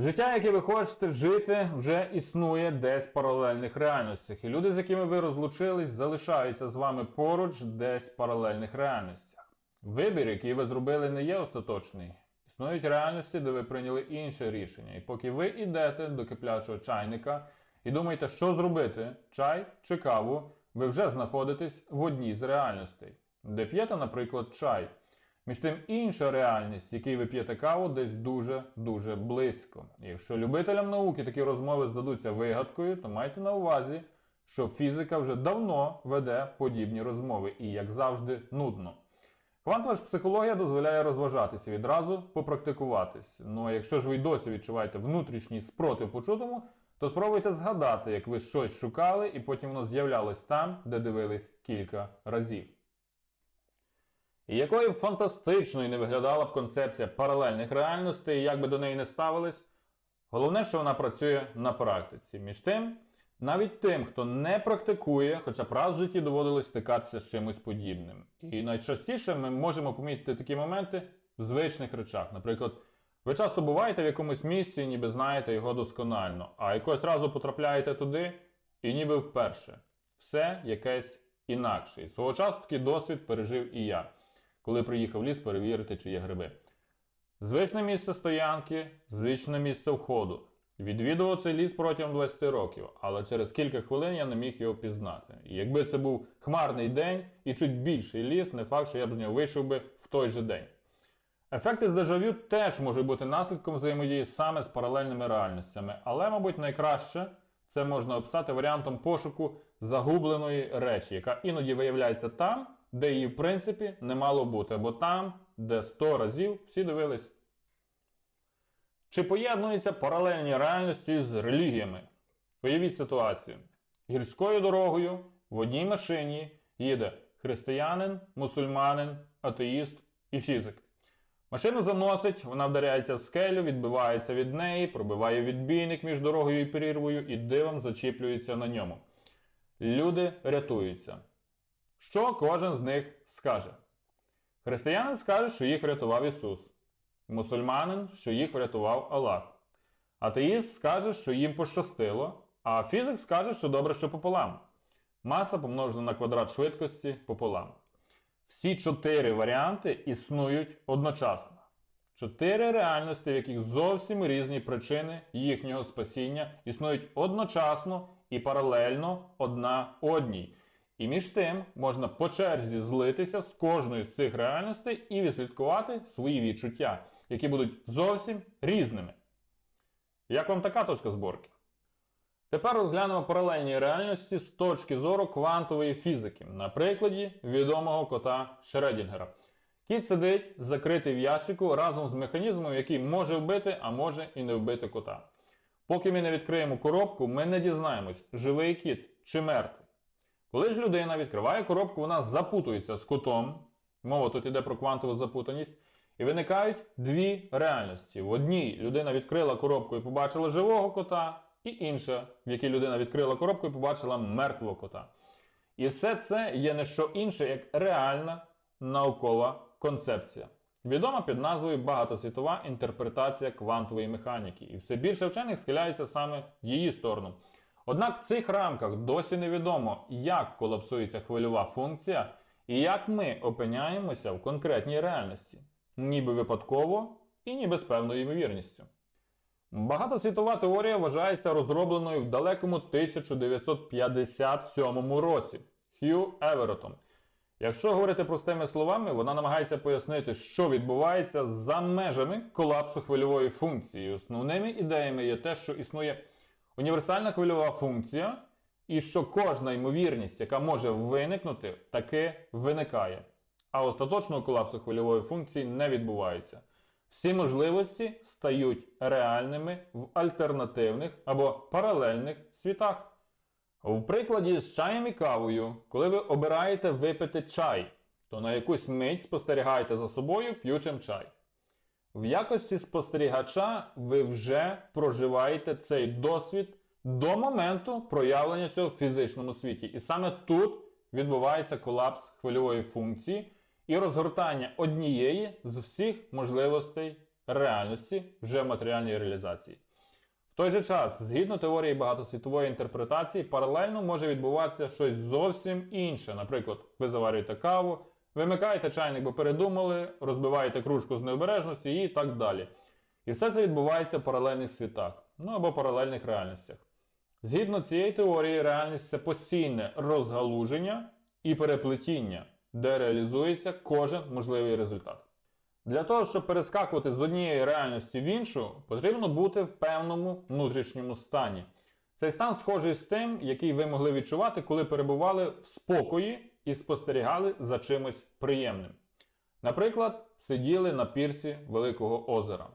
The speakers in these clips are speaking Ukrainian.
Життя, яке ви хочете жити, вже існує десь в паралельних реальностях. І люди, з якими ви розлучились, залишаються з вами поруч десь в паралельних реальностях. Вибір, який ви зробили, не є остаточний. Існують реальності, де ви прийняли інше рішення. І поки ви йдете до киплячого чайника і думаєте, що зробити, чай чи каву, ви вже знаходитесь в одній з реальностей, де п'єте, наприклад, чай. Між тим інша реальність, якій ви п'єте каву, десь дуже-дуже близько. Якщо любителям науки такі розмови здадуться вигадкою, то майте на увазі, що фізика вже давно веде подібні розмови і, як завжди, нудно. Квантова ж психологія дозволяє розважатися відразу попрактикуватись. Ну а якщо ж ви й досі відчуваєте внутрішній спротив почутому, то спробуйте згадати, як ви щось шукали, і потім воно з'являлось там, де дивились кілька разів. Якою фантастичною не виглядала б концепція паралельних реальностей, як би до неї не ставились, головне, що вона працює на практиці. Між тим, навіть тим, хто не практикує, хоча б раз в житті доводилось стикатися з чимось подібним. І найчастіше ми можемо помітити такі моменти в звичних речах. Наприклад, ви часто буваєте в якомусь місці, ніби знаєте його досконально, а якось разу потрапляєте туди і ніби вперше. Все якесь інакше. І свого часу такий досвід пережив і я, коли приїхав ліс перевірити, чи є гриби. Звичне місце стоянки, звичне місце входу. Відвідував цей ліс протягом 20 років, але через кілька хвилин я не міг його пізнати. І якби це був хмарний день і чуть більший ліс, не факт, що я б з нього вийшов би в той же день. Ефекти з дежавю теж можуть бути наслідком взаємодії саме з паралельними реальностями, але, мабуть, найкраще це можна описати варіантом пошуку загубленої речі, яка іноді виявляється там, де її в принципі не мало бути, або там, де 100 разів всі дивились. Чи поєднуються паралельні реальності з релігіями? Уявіть ситуацію. Гірською дорогою в одній машині їде християнин, мусульманин, атеїст і фізик. Машину заносить, вона вдаряється в скелю, відбивається від неї, пробиває відбійник між дорогою і прірвою і дивом зачіплюється на ньому. Люди рятуються. Що кожен з них скаже? Християнин скаже, що їх врятував Ісус. Мусульманин, що їх врятував Аллах. Атеїст скаже, що їм пощастило, а фізик скаже, що добре, що пополам. Маса помножена на квадрат швидкості пополам. Всі чотири варіанти існують одночасно. Чотири реальності, в яких зовсім різні причини їхнього спасіння існують одночасно і паралельно одна одній. І між тим можна по черзі злитися з кожною з цих реальностей і відслідкувати свої відчуття, які будуть зовсім різними. Як вам така точка зборки? Тепер розглянемо паралельні реальності з точки зору квантової фізики, на прикладі відомого кота Шредінгера. Кіт сидить закритий в ящику разом з механізмом, який може вбити, а може і не вбити кота. Поки ми не відкриємо коробку, ми не дізнаємось, живий кіт чи мертвий. Коли ж людина відкриває коробку, вона запутується з котом. Мова тут йде про квантову запутаність. І виникають дві реальності. В одній людина відкрила коробку і побачила живого кота, і інша, в якій людина відкрила коробку і побачила мертвого кота. І все це є не що інше, як реальна наукова концепція. Відома під назвою Багатосвітова інтерпретація квантової механіки, і все більше вчених схиляються саме в її сторону. Однак в цих рамках досі невідомо, як колапсується хвильова функція і як ми опиняємося в конкретній реальності, ніби випадково і ніби з певною ймовірністю. Багатосвітова теорія вважається розробленою в далекому 1957 році Хью Еверотом. Якщо говорити простими словами, вона намагається пояснити, що відбувається за межами колапсу хвильової функції. Основними ідеями є те, що існує універсальна хвильова функція, і що кожна ймовірність, яка може виникнути, таки виникає. А остаточного колапсу хвильової функції не відбувається. Всі можливості стають реальними в альтернативних або паралельних світах. В прикладі з чаєм і кавою, коли ви обираєте випити чай, то на якусь мить спостерігаєте за собою п'ючим чай. В якості спостерігача ви вже проживаєте цей досвід до моменту проявлення цього в фізичному світі. І саме тут відбувається колапс хвильової функції і розгортання однієї з всіх можливостей реальності вже в матеріальній реалізації. В той же час, згідно теорії багатосвітової інтерпретації, паралельно може відбуватися щось зовсім інше. Наприклад, ви заварюєте каву, вимикаєте чайник, бо передумали, розбиваєте кружку з необережності і так далі. І все це відбувається в паралельних світах, ну або паралельних реальностях. Згідно цієї теорії, реальність це постійне розгалуження і переплетіння, де реалізується кожен можливий результат. Для того, щоб перескакувати з однієї реальності в іншу, потрібно бути в певному внутрішньому стані. Цей стан схожий з тим, який ви могли відчувати, коли перебували в спокої і спостерігали за чимось приємним. Наприклад, сиділи на пірсі Великого озера.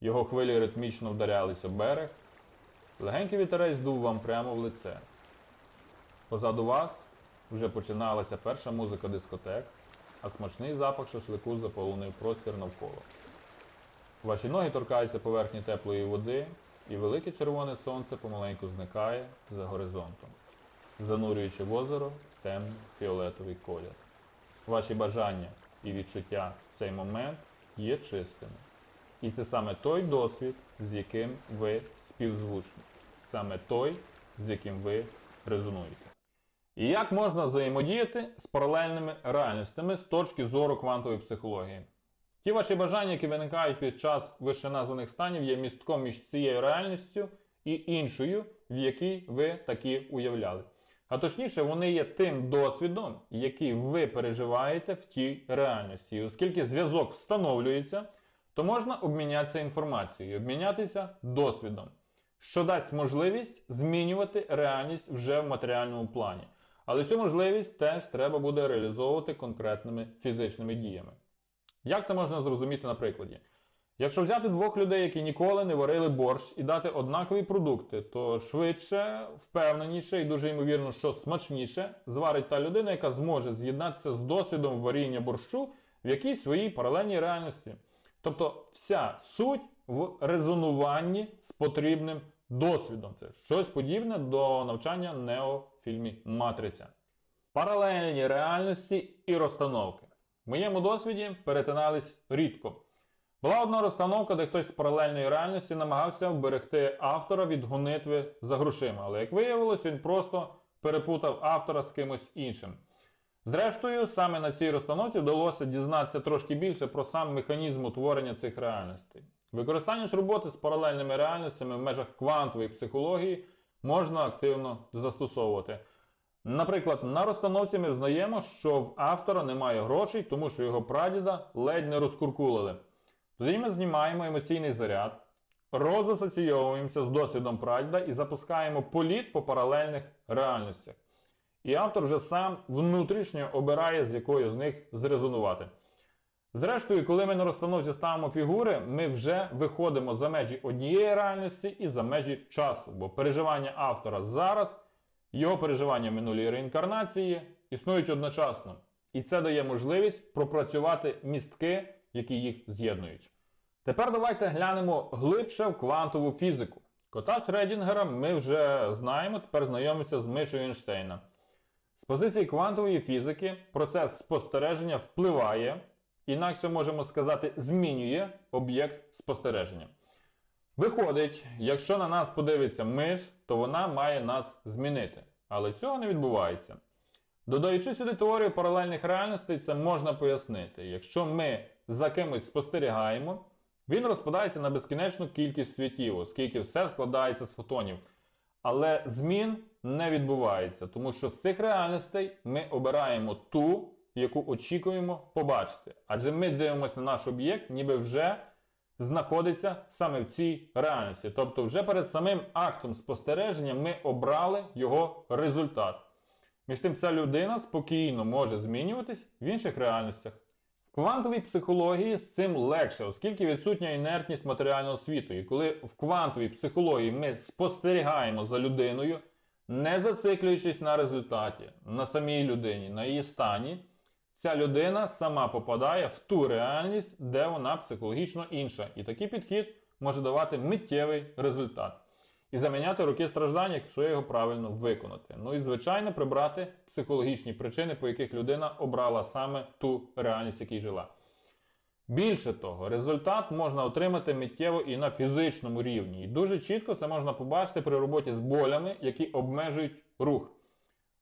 Його хвилі ритмічно вдарялися в берег, легенький вітерець дув вам прямо в лице. Позаду вас вже починалася перша музика дискотек, а смачний запах шашлику заполонив простір навколо. Ваші ноги торкаються поверхні теплої води, і велике червоне сонце помаленьку зникає за горизонтом, занурюючи в озеро темний фіолетовий колір. Ваші бажання і відчуття в цей момент є чистими. І це саме той досвід, з яким ви співзвучні, саме той, з яким ви резонуєте. І як можна взаємодіяти з паралельними реальностями з точки зору квантової психології? Ті ваші бажання, які виникають під час вищеназваних станів, є містком між цією реальністю і іншою, в якій ви такі уявляли. А точніше, вони є тим досвідом, який ви переживаєте в тій реальності. І оскільки зв'язок встановлюється, то можна обмінятися інформацією, обмінятися досвідом, що дасть можливість змінювати реальність вже в матеріальному плані. Але цю можливість теж треба буде реалізовувати конкретними фізичними діями. Як це можна зрозуміти на прикладі? Якщо взяти двох людей, які ніколи не варили борщ, і дати однакові продукти, то швидше, впевненіше і дуже ймовірно, що смачніше зварить та людина, яка зможе з'єднатися з досвідом варіння борщу в якійсь своїй паралельній реальності. Тобто вся суть в резонуванні з потрібним досвідом. Це щось подібне до навчання Нео в фільмі Матриця. Паралельні реальності і розстановки. В моєму досвіді перетинались рідко. Була одна розстановка, де хтось з паралельної реальності намагався вберегти автора від гонитви за грошима, але як виявилось, він просто перепутав автора з кимось іншим. Зрештою, саме на цій розстановці вдалося дізнатися трошки більше про сам механізм утворення цих реальностей. Використання ж роботи з паралельними реальностями в межах квантової психології можна активно застосовувати. Наприклад, на розстановці ми взнаємо, що в автора немає грошей, тому що його прадіда ледь не розкуркулили. Тоді ми знімаємо емоційний заряд, розасоційовуємося з досвідом прадіда і запускаємо політ по паралельних реальностях. І автор вже сам внутрішньо обирає, з якою з них зрезонувати. Зрештою, коли ми на розстановці ставимо фігури, ми вже виходимо за межі однієї реальності і за межі часу, бо переживання автора зараз, його переживання минулої реінкарнації існують одночасно. І це дає можливість пропрацювати містки, які їх з'єднують. Тепер давайте глянемо глибше в квантову фізику. Кота Шредінгера ми вже знаємо, тепер знайомимося з мишою Ейнштейна. З позиції квантової фізики процес спостереження впливає, інакше можемо сказати, змінює об'єкт спостереження. Виходить, якщо на нас подивиться миш, то вона має нас змінити. Але цього не відбувається. Додаючи сюди теорію паралельних реальностей, це можна пояснити. Якщо ми за кимось спостерігаємо, він розпадається на безкінечну кількість світів, оскільки все складається з фотонів. Але змін не відбувається, тому що з цих реальностей ми обираємо ту, яку очікуємо побачити. Адже ми дивимося на наш об'єкт, ніби вже знаходиться саме в цій реальності. Тобто, вже перед самим актом спостереження ми обрали його результат. Між тим, ця людина спокійно може змінюватись в інших реальностях. Квантовій психології з цим легше, оскільки відсутня інертність матеріального світу. І коли в квантовій психології ми спостерігаємо за людиною, не зациклюючись на результаті, на самій людині, на її стані, ця людина сама попадає в ту реальність, де вона психологічно інша. І такий підхід може давати миттєвий результат. І заміняти роки страждань, якщо його правильно виконати. Ну і, звичайно, прибрати психологічні причини, по яких людина обрала саме ту реальність, якій жила. Більше того, результат можна отримати миттєво і на фізичному рівні. І дуже чітко це можна побачити при роботі з болями, які обмежують рух,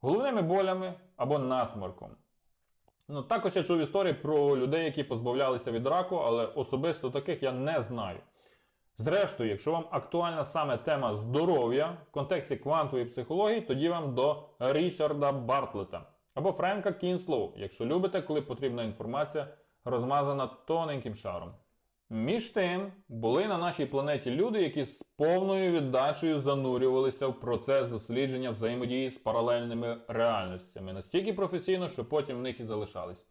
головними болями або насморком. Ну, також я чув історії про людей, які позбавлялися від раку, але особисто таких я не знаю. Зрештою, якщо вам актуальна саме тема здоров'я в контексті квантової психології, тоді вам до Річарда Бартлета або Френка Кінслоу, якщо любите, коли потрібна інформація розмазана тоненьким шаром. Між тим, були на нашій планеті люди, які з повною віддачею занурювалися в процес дослідження взаємодії з паралельними реальностями, настільки професійно, що потім в них і залишались.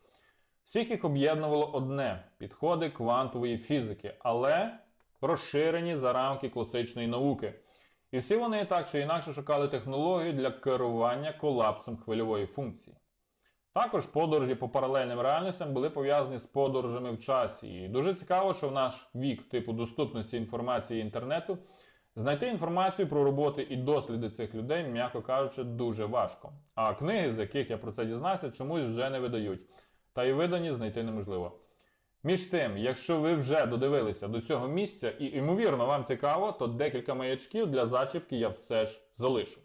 Всіх їх об'єднувало одне підходи квантової фізики, але розширені за рамки класичної науки. І всі вони так чи інакше шукали технологію для керування колапсом хвильової функції. Також подорожі по паралельним реальностям були пов'язані з подорожами в часі. І дуже цікаво, що в наш вік типу доступності інформації інтернету знайти інформацію про роботи і досліди цих людей, м'яко кажучи, дуже важко. А книги, з яких я про це дізнався, чомусь вже не видають. Та й видані знайти неможливо. Між тим, якщо ви вже додивилися до цього місця і ймовірно вам цікаво, то декілька маячків для зачіпки я все ж залишу.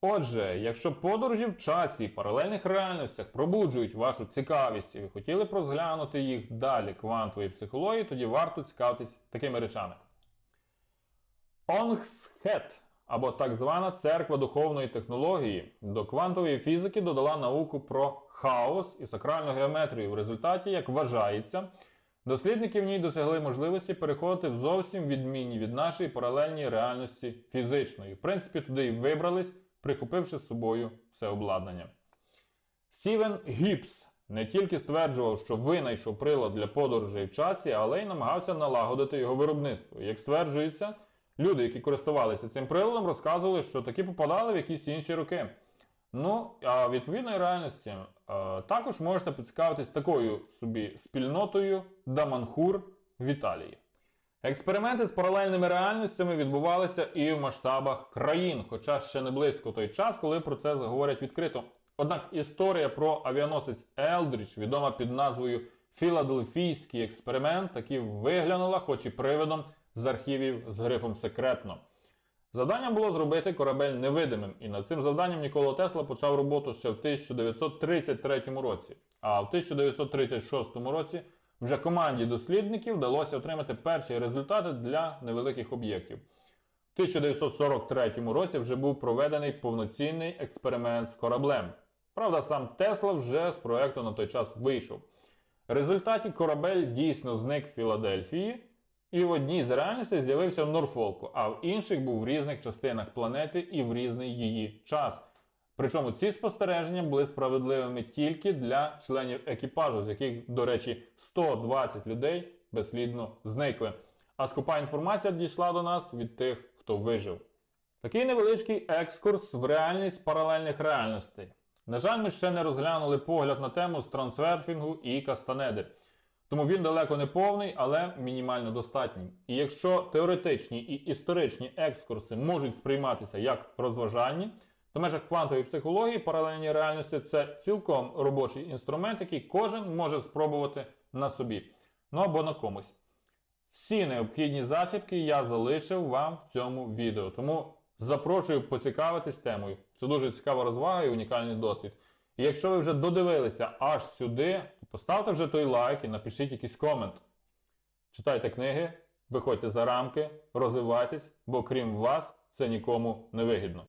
Отже, якщо подорожі в часі і паралельних реальностях пробуджують вашу цікавість і ви хотіли б розглянути їх далі квантової психології, тоді варто цікавитись такими речами. Онгсхет, або так звана церква духовної технології, до квантової фізики додала науку про хаос і сакральну геометрію. В результаті, як вважається, дослідники в ній досягли можливості переходити в зовсім відмінні від нашої паралельної реальності фізичної. В принципі, туди і вибрались, прихопивши з собою все обладнання. Стівен Гіпс не тільки стверджував, що винайшов прилад для подорожей в часі, але й намагався налагодити його виробництво. Як стверджується, люди, які користувалися цим приладом, розказували, що такі попадали в якісь інші роки. Ну, а відповідної реальності е, також можете поцікавитись такою собі спільнотою Даманхур в Італії. Експерименти з паралельними реальностями відбувалися і в масштабах країн, хоча ще не близько той час, коли про це заговорять відкрито. Однак історія про авіаносець Елдріч, відома під назвою Філадельфійський експеримент, таки виглянула, хоч і привидом з архівів з грифом секретно. Завданням було зробити корабель невидимим, і над цим завданням Нікола Тесла почав роботу ще в 1933 році. А в 1936 році вже команді дослідників вдалося отримати перші результати для невеликих об'єктів. В 1943 році вже був проведений повноцінний експеримент з кораблем. Правда, сам Тесла вже з проекту на той час вийшов. В результаті корабель дійсно зник в Філадельфії, і в одній з реальностей з'явився в Норфолку, а в інших був в різних частинах планети і в різний її час. Причому ці спостереження були справедливими тільки для членів екіпажу, з яких, до речі, 120 людей безслідно зникли. А скупа інформація дійшла до нас від тих, хто вижив. Такий невеличкий екскурс в реальність паралельних реальностей. На жаль, ми ще не розглянули погляд на тему з трансверфінгу і кастанеди. Тому він далеко не повний, але мінімально достатній. І якщо теоретичні і історичні екскурси можуть сприйматися як розважальні, то в межах квантової психології паралельні реальності це цілком робочий інструмент, який кожен може спробувати на собі. Ну або на комусь. Всі необхідні зачіпки я залишив вам в цьому відео. Тому запрошую поцікавитись темою. Це дуже цікава розвага і унікальний досвід. І якщо ви вже додивилися аж сюди, поставте вже той лайк і напишіть якийсь комент. Читайте книги, виходьте за рамки, розвивайтесь, бо крім вас це нікому не вигідно.